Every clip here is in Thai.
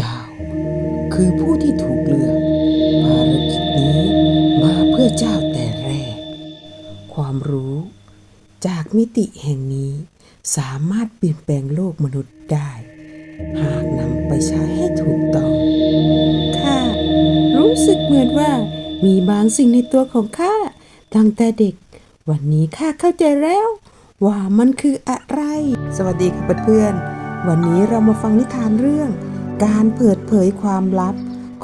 เจ้า คือผู้ที่ถูกเลือกภารกิจนี้มาเพื่อเจ้าแต่แรก ความรู้จากมิติแห่งนี้สามารถเปลี่ยนแปลงโลกมนุษย์ได้ หากนำไปใช้ให้ถูกต้องข้ารู้สึกเหมือนว่ามีบางสิ่งในตัวของข้าตั้งแต่เด็ก วันนี้ข้าเข้าใจแล้ว ว่ามันคืออะไร สวัสดีครับเพื่อนๆวันนี้เรามาฟังนิทานเรื่อง การเปิดเผยความลับ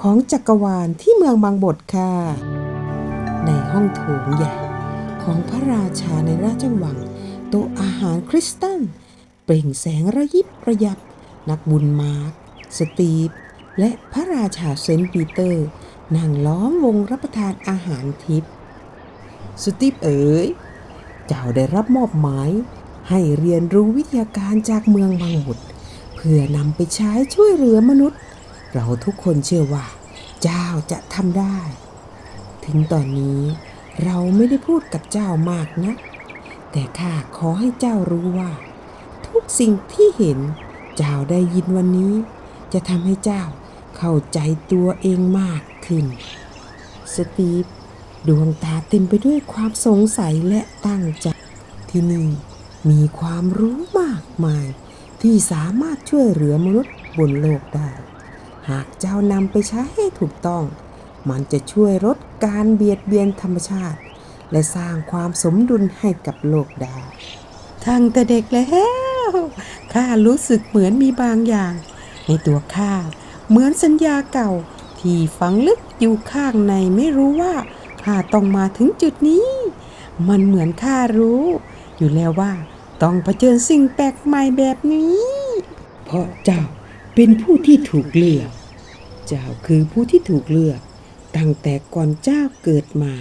ของจักรวาลที่เมืองบางบทค่ะ ในห้องโถงใหญ่ ของพระราชาในราชวัง โต๊ะอาหารคริสตัล เปล่งแสงระยิบระยับ นักบุญมาร์ค สตีฟ และพระราชาเซนต์ปีเตอร์ นั่งล้อมวงรับประทานอาหารทิพย์สตีฟเอ๋ย เจ้าได้รับมอบหมาย ให้เรียนรู้วิทยาการจากเมืองบางบท พื่อนำไปใช้ช่วยเหลือมนุษย์ เราทุกคนเชื่อว่า เจ้าจะทำได้ ถึงตอนนี้เราไม่ได้พูดกับเจ้ามากนะ แต่ข้าขอให้เจ้ารู้ว่า ทุกสิ่งที่เห็น เจ้าได้ยินวันนี้ จะทำให้เจ้าเข้าใจตัวเองมากขึ้น สตีฟดวงตาเต็มไปด้วยความสงสัยและตั้งใจที่นี่มีความรู้มากมาย ที่สามารถช่วยเหลือมนุษย์บนโลกได้ หากเจ้านำไปใช้ให้ถูกต้อง มันจะช่วยลดการเบียดเบียนธรรมชาติ และสร้างความสมดุลให้กับโลกได้ทั้งแต่เด็กแล้วข้ารู้สึกเหมือนมีบางอย่าง ในตัวข้าเหมือนสัญญาเก่า ที่ฝังลึกอยู่ข้างในไม่รู้ว่าข้าต้องมาถึงจุดนี้ มันเหมือนข้ารู้ อยู่แล้วว่า ต้องเผชิญสิ่งแปลกใหม่แบบนี้ เพราะเจ้าเป็นผู้ที่ถูกเลือก เจ้าคือผู้ที่ถูกเลือก ตั้งแต่ก่อนเจ้าเกิดมา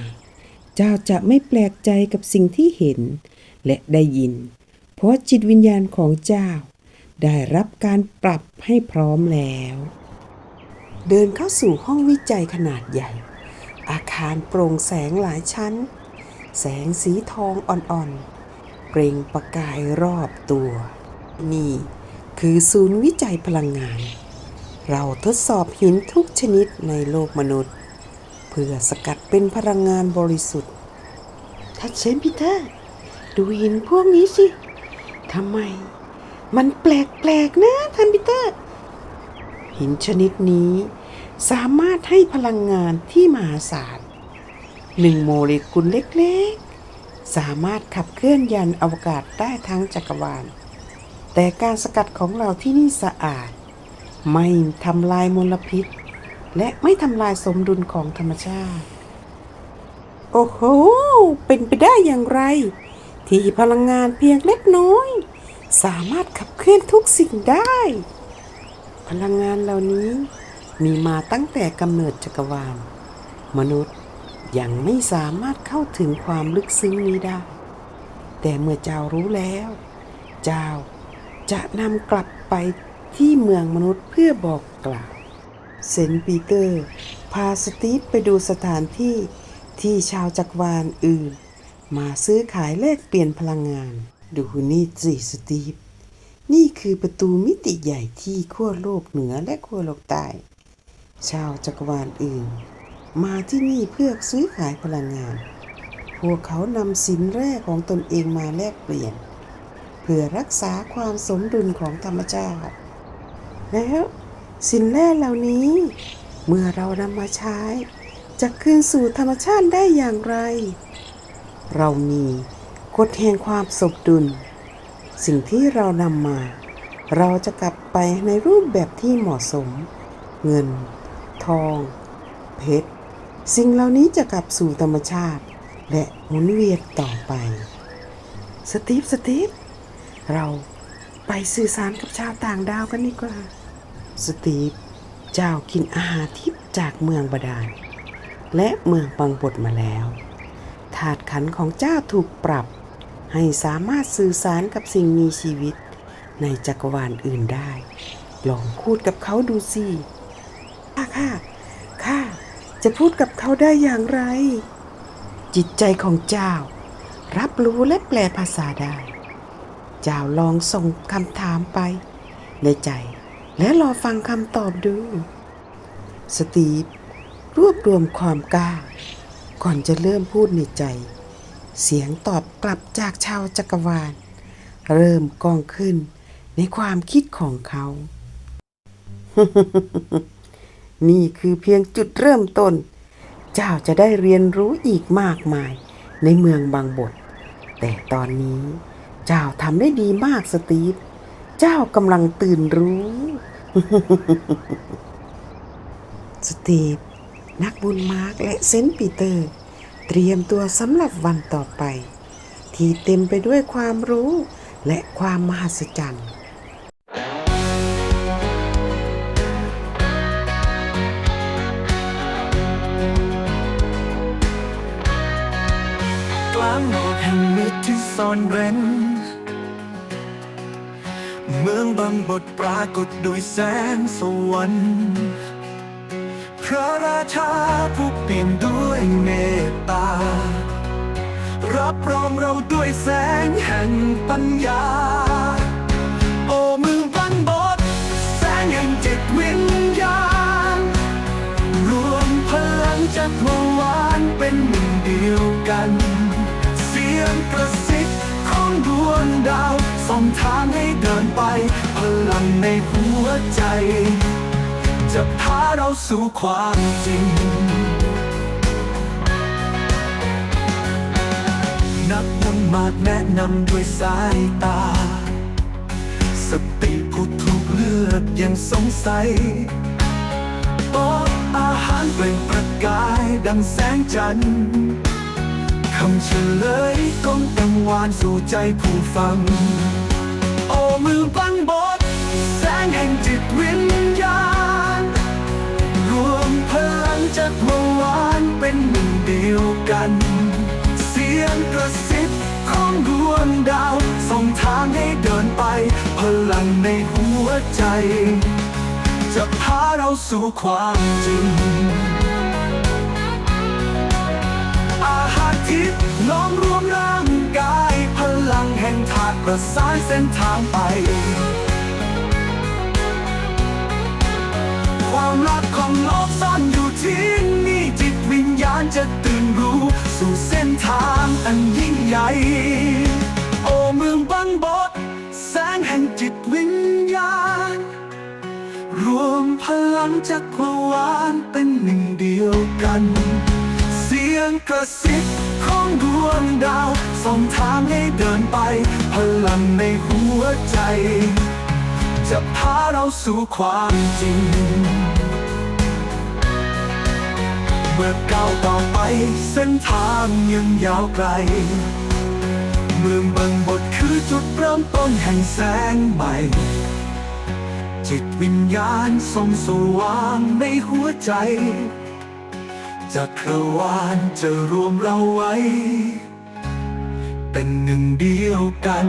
เจ้าจะไม่แปลกใจกับสิ่งที่เห็น และได้ยิน เพราะจิตวิญญาณของเจ้า ได้รับการปรับให้พร้อมแล้ว เดินเข้าสู่ห้องวิจัยขนาดใหญ่ อาคารโปร่งแสงหลายชั้น แสงสีทองอ่อนๆ เปล่งประกายรอบตัว นี่คือศูนย์วิจัยพลังงาน เราทดสอบหินทุกชนิดในโลกมนุษย์ เพื่อสกัดเป็นพลังงานบริสุทธิ์ท่านเชนพีเตอร์ ดูหินพวกนี้สิทำไม มันแปลกๆนะท่านพีเตอร์ หินชนิดนี้ สามารถให้พลังงานที่มหาศาลหนึ่งโมเลกุลเล็ก สามารถขับเคลื่อนยานอวกาศได้ทั้งจักรวาล แต่การสกัดของเราที่นี่สะอาด ไม่ทำลายมลพิษ และไม่ทำลายสมดุลของธรรมชาติ โอ้โห เป็นไปได้อย่างไร ที่พลังงานเพียงเล็กน้อย สามารถขับเคลื่อนทุกสิ่งได้ พลังงานเหล่านี้มีมาตั้งแต่กำเนิดจักรวาล มนุษย์ ยังไม่สามารถเข้าถึงความลึกซึ้งนี้ได้ แต่เมื่อเจ้ารู้แล้ว เจ้าจะนำกลับไปที่เมืองมนุษย์เพื่อบอกกล่าว เซนต์ปีเตอร์ พาสตีฟไปดูสถานที่ที่ชาวจักรวาลอื่น มาซื้อขายแลกเปลี่ยนพลังงาน ดูนี่สิสตีฟ นี่คือประตูมิติใหญ่ที่ขั้วโลกเหนือและขั้วโลกใต้ ชาวจักรวาลอื่น มาที่นี่เพื่อซื้อขายพลังงาน พวกเขานำสินแร่ของตนเองมาแลกเปลี่ยน เพื่อรักษาความสมดุลของธรรมชาติ แล้วสินแร่เหล่านี้ เมื่อเรานำมาใช้ จะคืนสู่ธรรมชาติได้อย่างไร เรามีกฎแห่งความสมดุล สิ่งที่เรานำมา เราจะกลับไปในรูปแบบที่เหมาะสม เงิน ทอง เพชร สิ่งเหล่านี้จะกลับสู่ธรรมชาติ และหมุนเวียนต่อไป สตีฟ สตีฟ เราไปสื่อสารกับชาวต่างดาวกันดีกว่า สตีฟ เจ้ากินอาหารทิพย์จากเมืองบาดาล และเมืองบังบดมาแล้ว ถาดขันของเจ้าถูกปรับ ให้สามารถสื่อสารกับสิ่งมีชีวิต ในจักรวาลอื่นได้ ลองพูดกับเขาดูสิข้าข้าข้า จะพูดกับเขาได้อย่างไร จิตใจของเจ้า รับรู้และแปลภาษาได้ เจ้าลองส่งคำถามไป ในใจและรอฟังคำตอบดู สตีฟรวบรวมความกล้า ก่อนจะเริ่มพูดในใจ เสียงตอบกลับจากชาวจักรวาล เริ่มกองขึ้นในความคิดของเขา นี่คือเพียงจุดเริ่มต้น เจ้าจะได้เรียนรู้อีกมากมายในเมืองบางบท แต่ตอนนี้ เจ้าทำได้ดีมากสตีฟ เจ้ากำลังตื่นรู้ สตีฟ นักบุญมาร์กและเซนต์ปีเตอร์ เตรียมตัวสำหรับวันต่อไป ที่เต็มไปด้วยความรู้และความมหัศจรรย์างโลกแห่งมิตรที่ซ่อนเร้น เมืองบางบทปรากฏด้วยแสงสวรรค์พระราชาผู้เปลี่ยนด้วยเมตตา รับรองเราด้วยแสงแห่งปัญญา ดวงดาวส่องทางให้เดินไป พลังในหัวใจ จะพาเราสู่ความจริง นักบุญมาแนะนำด้วยสายตา สติผู้ถูกเลือกยังสงสัยโต๊ะอาหารเปล่งประกายดังแสงจันทร์ำเฉลยก้องกังวานสู่ใจผู้ฟัง โอ้มือบังบดแสงแห่งจิตวิญญาณ รวมพลังจากเมื่อวานเป็นหนึ่งเดียวกัน เสียงกระซิบของดวงดาว ส่งทางให้เดินไป พลังในหัวใจ จะพาเราสู่ความจริง ประสานเส้นทางไป ความรักของโลกซ่อนอยู่ที่นี่จิตวิญญาณจะตื่นรู้ สู่เส้นทางอันยิ่งใหญ่ โอ้เมืองบังบดแสงแห่งจิตวิญญาณ รวมพลังจากเมื่อวานเป็นหนึ่งเดียวกัน เสียงกระซิบ ของดวงดาวส่องทางให้เดินไป พลังในหัวใจ จะพาเราสู่ความจริง เมื่อก้าวต่อไปเส้นทางยังยาวไกล เมืองบางบทคือจุดเริ่มต้นแห่งแสงใหม่ จิตวิญญาณส่องสว่างในหัวใจ จักรวาลจะรวมเราไว้ เป็นหนึ่งเดียวกัน